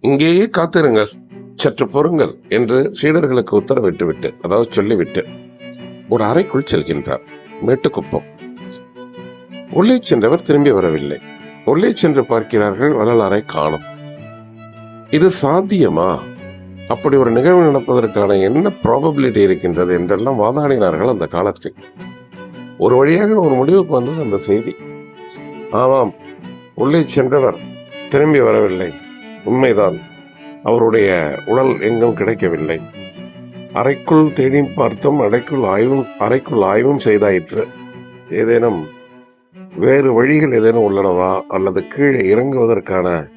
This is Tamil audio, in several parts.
இங்கேயே காத்திருங்கள். சற்று பொறுங்கள் என்று சீடர்களுக்கு உத்தரவிட்டுவிட்டு அதாவது சொல்லிவிட்டு ஒரு அறைக்குள் செல்கின்றார். மேட்டுக்குப்பம். உள்ளே சென்றவர் திரும்பி வரவில்லை. உள்ளே சென்று பார்க்கிறார்கள் வள்ளலாரை காணும். இது சாத்தியமா? அப்படி ஒரு நிகழ்வு நடப்பதற்கான என்ன ப்ராபபிலிட்டி இருக்கின்றது என்றெல்லாம் வாதாடினார்கள் அந்த காலத்தில். ஒரு வழியாக ஒரு முடிவுக்கு வந்தது அந்த செய்தி. ஆமாம் உள்ளே சென்றவர் திரும்பி வரவில்லை. உண்மைதான். அவருடைய உடல் எங்கும் கிடைக்கவில்லை. அறைக்குள் தேடி பார்த்தோம் அறைக்குள் ஆய்வும் அறைக்குள் ஆய்வும் செய்தாயிற்று. ஏதேனும் வேறு வழிகள் ஏதேனும் உள்ளனவா? அல்லது கீழே இறங்குவதற்கான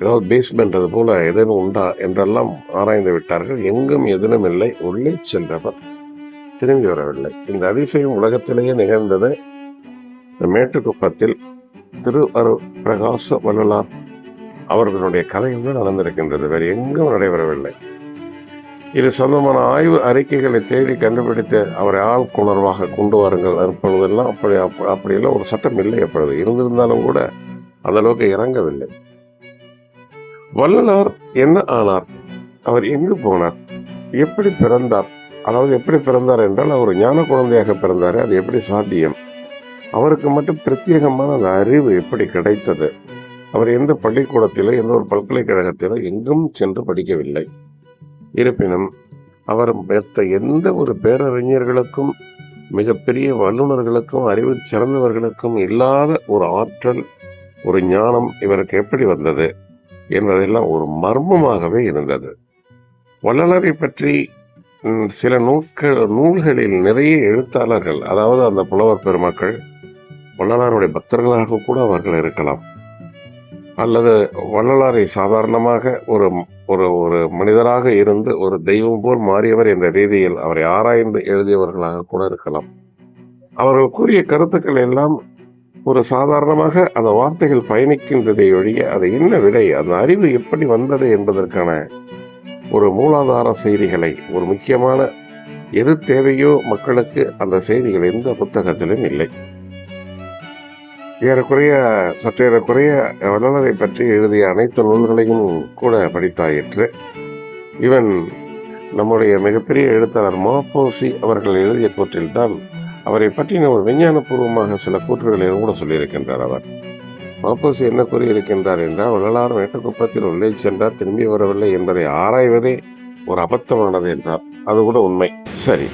ஏதாவது பேஸ்மெண்ட் அது போல ஏதேனும் உண்டா? என்றெல்லாம் ஆராய்ந்து விட்டார்கள். எங்கும் எதிலும் இல்லை. உள்ளே சென்றவர் திரும்பி வரவில்லை. இந்த அதிசயம் உலகத்திலேயே நிகழ்ந்தது. மேட்டுக்குப்பத்தில் திரு அரு பிரகாச வள்ளலார் அவர்களுடைய கதையில் நடந்திருக்கின்றது. வேறு எங்கும் நடைபெறவில்லை. இது சொந்தமான ஆய்வு அறிக்கைகளை தேடி கண்டுபிடித்து அவரை ஆழ்குணர்வாக கொண்டு வாருங்கள். அப்பொழுதெல்லாம் அப்படி அப்படியெல்லாம் ஒரு சட்டம் இல்லை எப்பொழுது இருந்திருந்தாலும் கூட அந்த அளவுக்கு இறங்கவில்லை. வள்ளலார் என்ன ஆனார்? அவர் எங்கு போனார்? எப்படி பிறந்தார்? அதாவது எப்படி பிறந்தார் என்றால் அவர் ஞான குழந்தையாக பிறந்தார். அது எப்படி சாத்தியம்? அவருக்கு மட்டும் பிரத்யேகமான அந்த அறிவு எப்படி கிடைத்தது? அவர் எந்த பள்ளிக்கூடத்திலோ எந்த ஒரு பல்கலைக்கழகத்திலோ எங்கும் சென்று படிக்கவில்லை. இருப்பினும் அவர் மற்ற எந்த ஒரு பேரறிஞர்களுக்கும் மிகப்பெரிய வல்லுநர்களுக்கும் அறிவு சிறந்தவர்களுக்கும் இல்லாத ஒரு ஆற்றல் ஒரு ஞானம் இவருக்கு எப்படி வந்தது என்பதெல்லாம் ஒரு மர்மமாகவே இருந்தது. வள்ளலரை பற்றி சில நூல்கள் நூல்களில் நிறைய எழுத்தாளர்கள் அதாவது அந்த புலவர் பெருமக்கள் வள்ளலாருடைய பக்தர்களாக கூட அவர்கள் இருக்கலாம். அல்லது வள்ளலாரை சாதாரணமாக ஒரு ஒரு ஒரு மனிதராக இருந்து ஒரு தெய்வம் போல் மாறியவர் என்ற ரீதியில் அவரை ஆராய்ந்து எழுதியவர்களாக கூட இருக்கலாம். அவர்கள் கூறிய கருத்துக்கள் எல்லாம் ஒரு சாதாரணமாக அந்த வார்த்தைகள் பயணிக்கின்றதை ஒழிய அது என்ன விடை அந்த அறிவு எப்படி வந்தது என்பதற்கான ஒரு மூலாதார செய்திகளை ஒரு முக்கியமான எது தேவையோ மக்களுக்கு அந்த செய்திகள் எந்த புத்தகத்திலும் இல்லை. ஏறக்குறைய சற்றேறக்குறைய வள்ளலரை பற்றி எழுதிய அனைத்து நூல்களையும் கூட படித்தாயிற்று இவன் நம்முடைய மிகப்பெரிய எழுத்தாளர் மோப்போசி அவர்கள் எழுதிய கூற்றில்தான் அவரை பற்றின ஒரு விஞ்ஞானபூர்வமாக சில கூற்றுகளையும் கூட சொல்லியிருக்கின்றார் அவர். மாப்போசி என்ன கூறியிருக்கின்றார் என்றால் வள்ளலார் மேட்டுக்குப்பத்தில் உள்ளே சென்றார் திரும்பி வரவில்லை என்பதை ஆராய்வதே ஒரு அபத்தமானது என்றார். அது கூட உண்மை. சரி.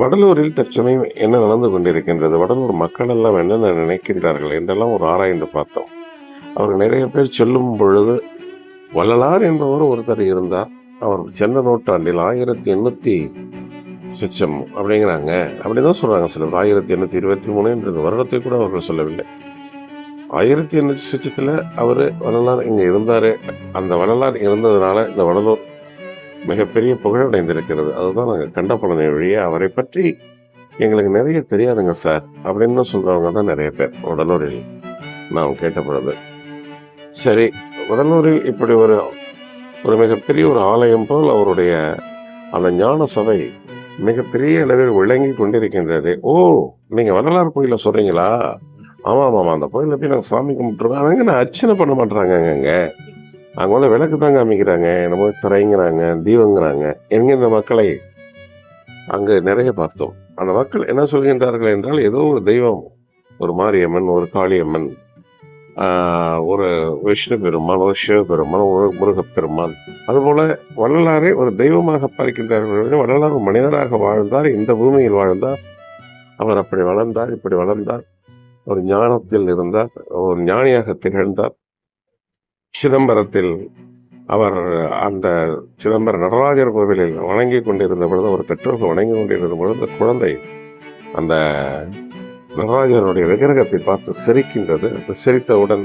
வடலூரில் தற்சமயம் என்ன நடந்து கொண்டிருக்கின்றது? வடலூர் மக்கள் எல்லாம் என்னென்ன நினைக்கின்றார்கள் என்றெல்லாம் ஒரு ஆராய்ந்து பார்த்தோம். அவர் நிறைய பேர் சொல்லும் பொழுது வள்ளலார் என்பவர் ஒருத்தர் இருந்தார். அவர் சென்ற நூற்றாண்டில் ஆயிரத்தி எண்ணூற்றி சிச்சம் அப்படிங்கிறாங்க. அப்படிதான் சொல்கிறாங்க சிலர். ஆயிரத்தி எண்ணூற்றி இருபத்தி மூணு என்ற வருடத்தை கூட அவர்கள் சொல்லவில்லை. ஆயிரத்தி எண்ணூற்றி சிச்சத்தில் அவர் வள்ளலார் இங்கே இருந்தார். அந்த வள்ளலார் இருந்ததுனால இந்த வடலூர் மிகப்பெரிய புகழடைந்திருக்கிறது. அதுதான் நாங்கள் கண்ட பலனை வழியே அவரை பற்றி எங்களுக்கு நிறைய தெரியாதுங்க சார். அப்படின்னு சொல்றவங்க தான் நிறைய பேர். உடலூரில் நாம் கேட்ட பொழுது. சரி உடலூரில் இப்படி ஒரு ஒரு மிகப்பெரிய ஒரு ஆலயம் போல் அவருடைய அந்த ஞான சபை மிகப்பெரிய அளவில் விளங்கி கொண்டிருக்கின்றது. ஓ நீங்கள் வரலாறு கோயில சொல்கிறீங்களா ஆமாம் ஆமாம் அந்த கோயிலில் போய் நாங்கள் சாமி கும்பிட்டுருக்கோம். அங்கே நான் அர்ச்சனை பண்ண மாட்டாங்க அவங்கள விளக்கு தான் காமிக்கிறாங்க. நம்ம திரைங்கிறாங்க தீபங்கிறாங்க. என்கின்ற மக்களை அங்கு நிறைய பார்த்தோம். அந்த மக்கள் என்ன சொல்கின்றார்கள் என்றால் ஏதோ ஒரு தெய்வம் ஒரு மாரியம்மன் ஒரு காளியம்மன் ஒரு விஷ்ணு பெருமான் ஒரு சிவபெருமான் ஒரு முருகப்பெருமான் அதுபோல வள்ளலாரை ஒரு தெய்வமாக பார்க்கின்றார்கள் வள்ளலார் மனிதராக வாழ்ந்தார் இந்த பூமியில் வாழ்ந்தார். அவர் அப்படி வளர்ந்தார் இப்படி வளர்ந்தார். ஒரு ஞானத்தில் இருந்தார் ஒரு ஞானியாக திகழ்ந்தார். சிதம்பரத்தில் அவர் அந்த சிதம்பர நடராஜர் கோவிலில் வணங்கி கொண்டிருந்த பொழுது அவர் பெற்றோர்கள் வணங்கி கொண்டிருந்த பொழுது அந்த குழந்தை அந்த நடராஜருடைய விக்கிரகத்தை பார்த்து சிரிக்கின்றது. அந்த சிரித்தவுடன்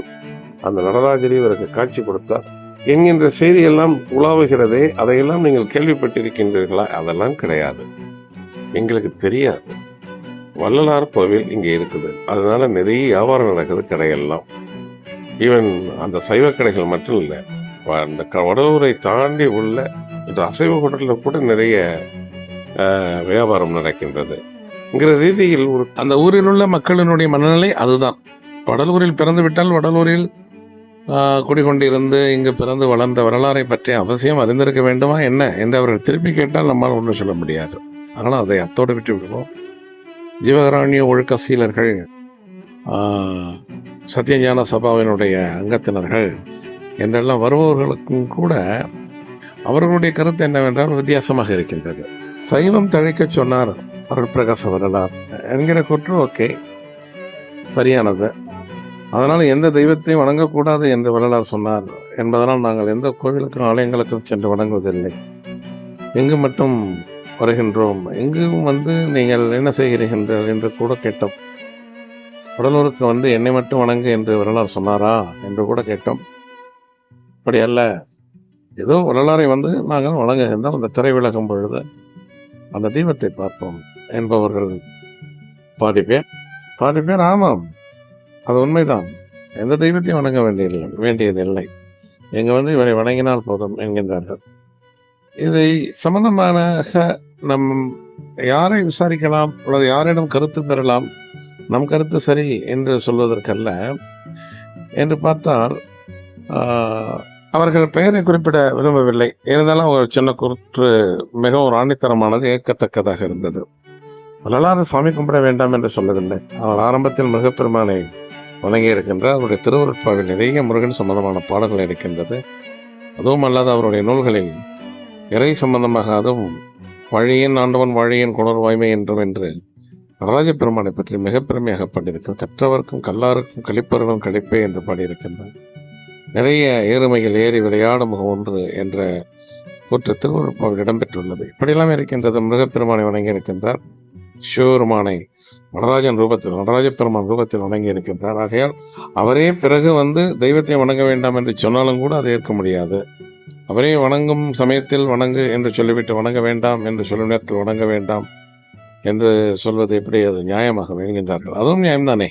அந்த நடராஜரை இவருக்கு காட்சி கொடுத்தார். என்கின்ற செய்தியெல்லாம் உலாவுகிறதே அதையெல்லாம் நீங்கள் கேள்விப்பட்டிருக்கின்றீர்களா? அதெல்லாம் கிடையாது. எங்களுக்கு தெரியாது. வள்ளலார் கோவில் இங்கே இருக்குது. அதனால நிறைய வியாபாரம் நடக்குது கடையெல்லாம். ஈவன் அந்த சைவ கடைகள் மட்டும் இல்லை. வ- அந்த க- வடலூரை தாண்டி உள்ள இந்த அசைவ ஹோட்டலில் கூட நிறைய வியாபாரம் நடக்கின்றது. என்கிற ரீதியில் ஒரு அந்த ஊரில் உள்ள மக்களினுடைய மனநிலை அதுதான். வடலூரில் பிறந்து விட்டால் வடலூரில் குடிகொண்டிருந்து இங்கு பிறந்து வளர்ந்த வரலாறை பற்றி அவசியம் அறிந்திருக்க வேண்டுமா? என்ன? என்று அவர்கள் திருப்பி கேட்டால் நம்மால் ஒன்றும் சொல்ல முடியாது. அதனால் அதை அத்தோடு விட்டு விடுவோம் ஜீவகராணிய ஒழுக்க சீலர்கள் சத்தியஞான சபாவினுடைய அங்கத்தினர்கள் என்றெல்லாம் வருபவர்களுக்கும் கூட அவர்களுடைய கருத்து என்னவென்றால் வித்தியாசமாக இருக்கின்றது. சைவம் தழைக்கச் சொன்னார் அருட்பிரகாச வரலார் என்கிற குற்று ஓகே சரியானது. அதனால் எந்த தெய்வத்தையும் வணங்கக்கூடாது என்று வரலாறு சொன்னார் என்பதனால் நாங்கள் எந்த கோவிலுக்கும் ஆலயங்களுக்கும் சென்று வணங்குவதில்லை. எங்கு மட்டும் வருகின்றோம் எங்கும் வந்து நீங்கள் என்ன செய்கிறீர்கள் என்று கூட கேட்டோம். உடலூருக்கு வந்து என்னை மட்டும் வணங்கு என்று வரலாறு சொன்னாரா என்று கூட கேட்டோம். அப்படி அல்ல ஏதோ வரலாறை வந்து நாங்கள் வணங்குகின்றோம் அந்த திரை விலகும் பொழுது அந்த தீபத்தை பார்ப்போம் என்பவர்கள் பாதி பேர் பாதி பேர் ஆமாம் அது உண்மைதான். எந்த தெய்வத்தையும் வணங்க வேண்டியதில்லை வேண்டியதில்லை. எங்கள் வந்து இவரை வணங்கினால் போதும் என்கின்றார்கள். இதை சம்பந்தமாக நம் யாரை விசாரிக்கலாம் அல்லது யாரிடம் கருத்து பெறலாம் நம் கருத்து சரி என்று சொல்வதற்கல்ல என்று பார்த்தால் அவர்கள் பெயரை குறிப்பிட விரும்பவில்லை. இருந்தாலும் ஒரு சின்ன குற்று மிகவும் ராணித்தரமானது ஏற்கத்தக்கதாக இருந்தது. வரலாறு சாமி கும்பிட வேண்டாம் என்று சொல்லவில்லை. அவர் ஆரம்பத்தில் மிகப்பெருமானை வணங்கி இருக்கின்றார் அவருடைய திருவருட்பாவில் நிறைய முருகன் சம்பந்தமான பாடல்கள் இருக்கின்றது. அதுவும் அல்லாது அவருடைய நூல்களில் இறை சம்பந்தமாக அதுவும் வழியின் ஆண்டவன் வழியின் குணர் வாய்மை என்றும் என்று நடராஜ பெருமானை பற்றி மிக பெருமையாக பாடியிருக்கிறார் கற்றவர்க்கும் கல்லாருக்கும் கழிப்பவர்களும் கழிப்பே என்று பாடியிருக்கின்றார் நிறைய ஏறுமைகள் ஏறி விளையாடும் முகம் ஒன்று என்ற கூற்று திருவருட்பாவில் இடம்பெற்றுள்ளது. இப்படியெல்லாம் இருக்கின்றது மிருகப்பெருமானை வணங்கி இருக்கின்றார் சிவபெருமானை நடராஜன் ரூபத்தில் நடராஜ பெருமான் ரூபத்தில் வணங்கி இருக்கின்றார் ஆகையால் அவரே பிறகு வந்து தெய்வத்தை வணங்க வேண்டாம் என்று சொன்னாலும் கூட அதை ஏற்க முடியாது. அவரே வணங்கும் சமயத்தில் வணங்கு என்று சொல்லிவிட்டு வணங்க வேண்டாம் என்று சொல்லும் நேரத்தில் வணங்க வேண்டாம். என்று சொல்வது எப்படி? அது நியாயமாக வேணுகின்றார்கள் அதுவும் நியாயம்தானே?